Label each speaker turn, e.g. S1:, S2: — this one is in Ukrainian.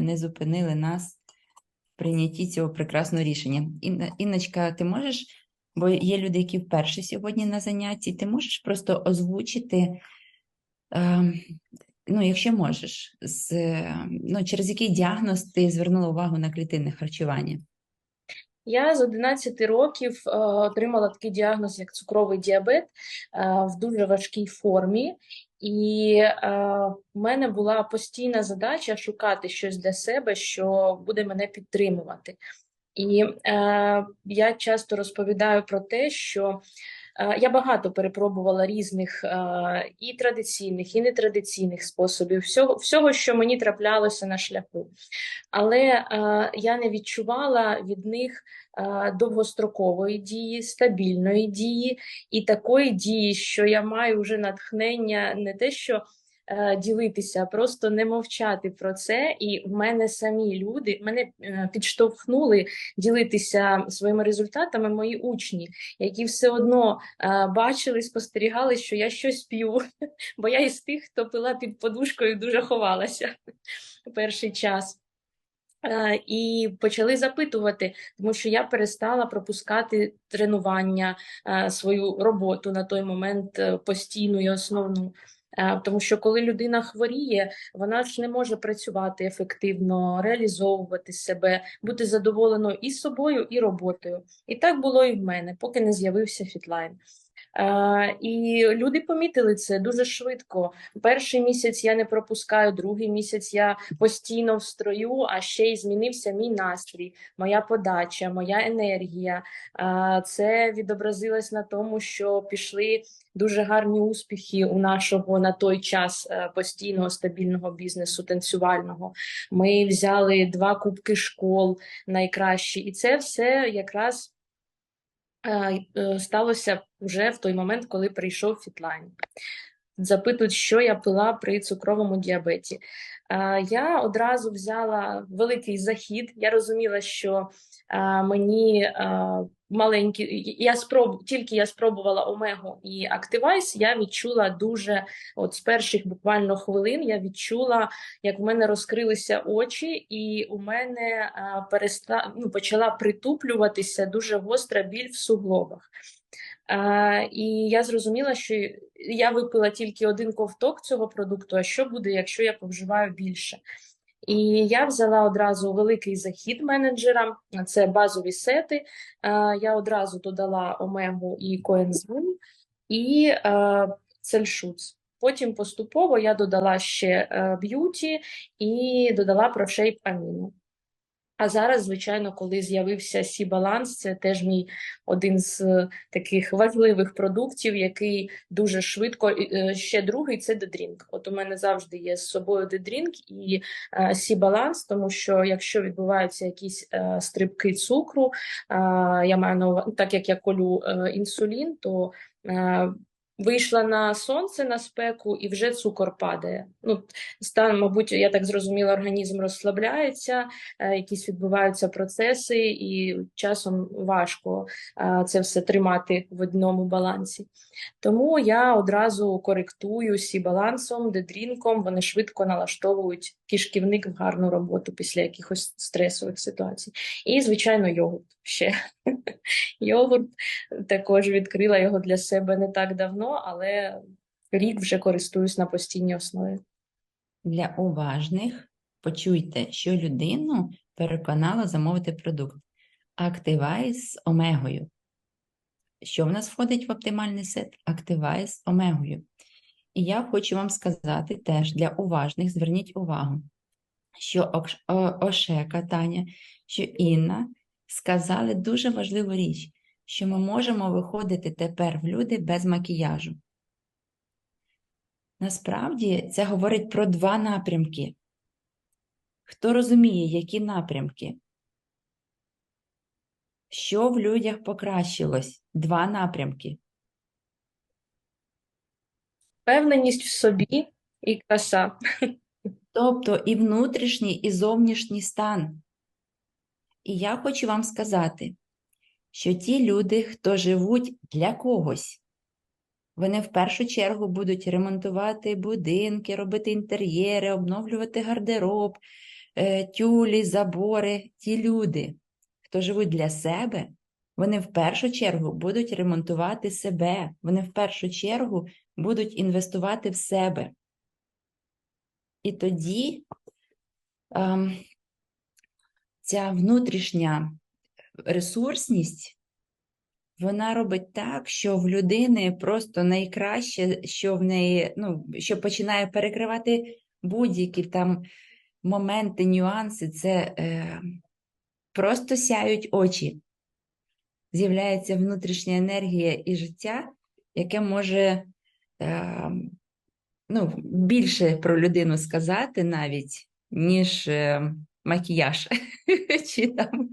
S1: не зупинили нас в прийнятті цього прекрасного рішення. Інночка, ти можеш, бо є люди, які вперше сьогодні на занятті, ти можеш просто озвучити, ем, ну, якщо можеш, з, е, ну, через який діагноз ти звернула увагу на клітинне харчування?
S2: Я з 11 років е, отримала такий діагноз, як цукровий діабет, е, в дуже важкій формі. І е, в мене була постійна задача шукати щось для себе, що буде мене підтримувати. І е, я часто розповідаю про те, що я багато перепробувала різних е, і традиційних, і нетрадиційних способів, всього, всього, що мені траплялося на шляху. Але е, я не відчувала від них е, довгострокової дії, стабільної дії і такої дії, що я маю вже натхнення не те, що е, ділитися, просто не мовчати про це. І в мене самі люди мене е, підштовхнули ділитися своїми результатами мої учні, які все одно е, бачили, спостерігали, що я щось п'ю, бо я із тих, хто пила під подушкою, дуже ховалася перший час. Е, І почали запитувати, тому що я перестала пропускати тренування, е, свою роботу на той момент е, постійну і основну. Е, Тому що коли людина хворіє, вона ж не може працювати ефективно, реалізовувати себе, бути задоволеною і собою, і роботою. І так було і в мене, поки не з'явився фітлайн. Е, І люди помітили це дуже швидко. Перший місяць я не пропускаю, другий місяць я постійно в строю, а ще й змінився мій настрій, моя подача, моя енергія. Е, Це відобразилось на тому, що пішли дуже гарні успіхи у нашого на той час е, постійного стабільного бізнесу танцювального. Ми взяли два кубки школ найкращі, і це все якраз сталося вже в той момент, коли прийшов фітлайн. Запитують, що я пила при цукровому діабеті. Е, Я одразу взяла великий захід. Я розуміла, що е, мені е, маленькі, я спроб, тільки я спробувала омегу і Activise, я відчула дуже, от з перших буквально хвилин, я відчула, як в мене розкрилися очі, і у мене е, переста, ну, почала притуплюватися дуже гостра біль в суглобах. Е, і я зрозуміла, що я випила тільки один ковток цього продукту. А що буде, якщо я повживаю більше? І я взяла одразу великий захід менеджера, це базові сети. Е, Я одразу додала омегу і коензим і е, цельшуц. Потім поступово я додала ще е, б'юті і додала про шейп аміну. А зараз, звичайно, коли з'явився Сі Баланс, це теж мій один з е, таких важливих продуктів, який дуже швидко. е, Ще другий це дедрінк. От у мене завжди є з собою дедрінк і е, Сі Баланс, тому що якщо відбуваються якісь стрибки цукру, я маю на увазі, так як я колю інсулін, то Вийшла на сонце на спеку, і вже цукор падає. Ну, стан, мабуть, я так зрозуміла, організм розслабляється, е, якісь відбуваються процеси, і часом важко е, це все тримати в одному балансі. Тому я одразу коректую сі балансом, дедрінком, вони швидко налаштовують кишківник в гарну роботу після якихось стресових ситуацій. І, звичайно, йогурт ще. Йогурт також відкрила його для себе не так давно, але рік вже користуюсь на постійній основі.
S1: Для уважних почуйте, що людину переконало замовити продукт. Activise з омегою. Що в нас входить в оптимальний сет? Activise з омегою. І я хочу вам сказати теж для уважних, зверніть увагу, що Ошека, Таня, що Інна сказали дуже важливу річ, що ми можемо виходити тепер в люди без макіяжу. Насправді це говорить про два напрямки. Хто розуміє, які напрямки? Що в людях покращилось? Два напрямки.
S2: Впевненість в собі і краса.
S1: Тобто і внутрішній, і зовнішній стан. І я хочу вам сказати, що ті люди, хто живуть для когось, вони в першу чергу будуть ремонтувати будинки, робити інтер'єри, обновлювати гардероб, е, тюлі, забори, ті люди, хто живуть для себе, вони в першу чергу будуть ремонтувати себе, вони в першу чергу будуть інвестувати в себе. І тоді ем, ця внутрішня ресурсність, вона робить так, що в людини просто найкраще, що в неї, ну, що починає перекривати будь-які там моменти, нюанси, це е, просто сяють очі. З'являється внутрішня енергія і життя, яке може е, ну, більше про людину сказати навіть, ніж е, макіяж. Чи там